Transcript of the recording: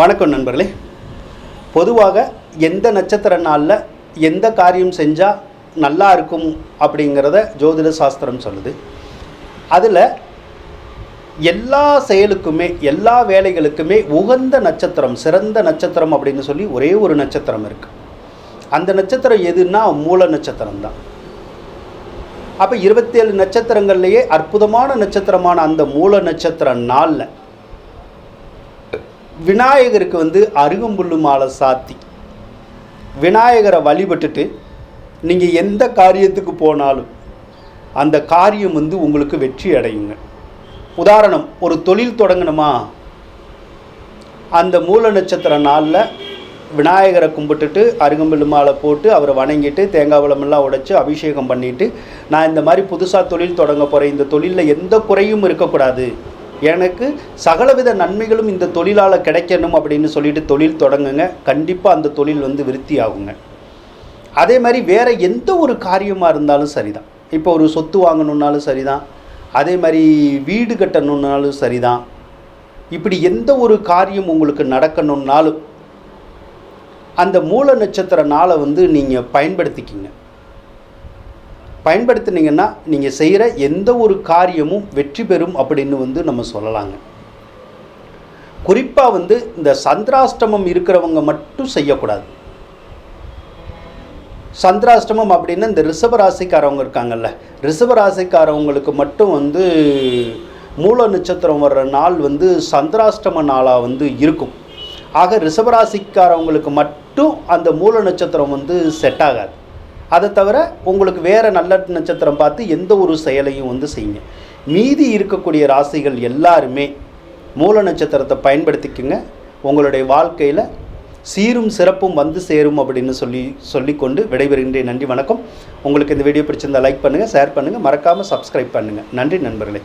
வணக்கம் நண்பர்களே. பொதுவாக எந்த நட்சத்திர நாளில் எந்த காரியம் செஞ்சால் நல்லா இருக்கும் அப்படிங்கிறத ஜோதிட சாஸ்திரம் சொல்லுது. அதில் எல்லா செயலுக்குமே எல்லா வேலைகளுக்குமே உகந்த நட்சத்திரம் சிறந்த நட்சத்திரம் அப்படின்னு சொல்லி ஒரே ஒரு நட்சத்திரம் இருக்குது அந்த நட்சத்திரம் எதுன்னா மூல நட்சத்திரம் தான். அப்போ இருபத்தேழு நட்சத்திரங்கள்லேயே அற்புதமான நட்சத்திரமான அந்த மூல நட்சத்திர நாளில் விநாயகருக்கு வந்து அருகம்புல்லு மாலை சாத்தி விநாயகரை வழிபட்டுட்டு நீங்கள் எந்த காரியத்துக்கு போனாலும் அந்த காரியம் வந்து உங்களுக்கு வெற்றி அடையுங்க. உதாரணம் ஒரு தொழில் தொடங்கணுமா? அந்த மூல நட்சத்திர நாளில் விநாயகரை கும்பிட்டுட்டு அருகம்புல்லு மாலை போட்டு அவரை வணங்கிட்டு தேங்காய் பழமெல்லாம் உடைச்சி அபிஷேகம் பண்ணிவிட்டு நான் இந்த மாதிரி புதுசாக தொழில் தொடங்க போகிறேன் இந்த தொழிலில் எந்த குறையும் இருக்கக்கூடாது. எனக்கு சகலவித நன்மைகளும் இந்த தொழிலால் கிடைக்கணும் அப்படின்னு சொல்லிட்டு தொழில் தொடங்குங்க. கண்டிப்பாக அந்த தொழில் வந்து விருத்தி ஆகுங்க அதே மாதிரி வேறு எந்த ஒரு காரியமாக இருந்தாலும் சரிதான். இப்போ ஒரு சொத்து வாங்கணுன்னாலும் சரிதான். அதே மாதிரி வீடு கட்டணுன்னாலும் சரிதான். இப்படி எந்த ஒரு காரியம் உங்களுக்கு நடக்கணுன்னாலும் அந்த மூல நட்சத்திர நாளை வந்து நீங்கள் பயன்படுத்திக்கிங்க. பயன்படுத்தினீங்கன்னா நீங்கள் செய்கிற எந்த ஒரு காரியமும் வெற்றி பெறும் அப்படின்னு வந்து நம்ம சொல்லலாங்க. குறிப்பாக வந்து இந்த சந்திராஷ்டமம் இருக்கிறவங்க மட்டும் செய்யக்கூடாது. சந்திராஷ்டமம் அப்படின்னா இந்த ரிஷப ராசிக்காரவங்க இருக்காங்கல்ல ரிஷப ராசிக்காரவங்களுக்கு மட்டும் வந்து மூல நட்சத்திரம் வர்ற நாள் வந்து சந்திராஷ்டம நாளாக வந்து இருக்கும். ஆக ரிஷபராசிக்காரவங்களுக்கு மட்டும் அந்த மூல நட்சத்திரம் வந்து செட் ஆகாது. அதை தவிர உங்களுக்கு வேறு நல்ல நட்சத்திரம் பார்த்து எந்த ஒரு செயலையும் வந்து செய்யுங்க. மீதி இருக்கக்கூடிய ராசிகள் எல்லாருமே மூல நட்சத்திரத்தை பயன்படுத்திக்கங்க. உங்களுடைய வாழ்க்கையில் சீரும் சிறப்பும் வந்து சேரும் அப்படின்னு சொல்லி சொல்லிக்கொண்டு விடைபெறுகின்றேன். நன்றி வணக்கம். உங்களுக்கு இந்த வீடியோ பிடிச்சிருந்தால் லைக் பண்ணுங்கள் ஷேர் பண்ணுங்கள் மறக்காமல் சப்ஸ்கிரைப் பண்ணுங்கள் நன்றி நண்பர்களே.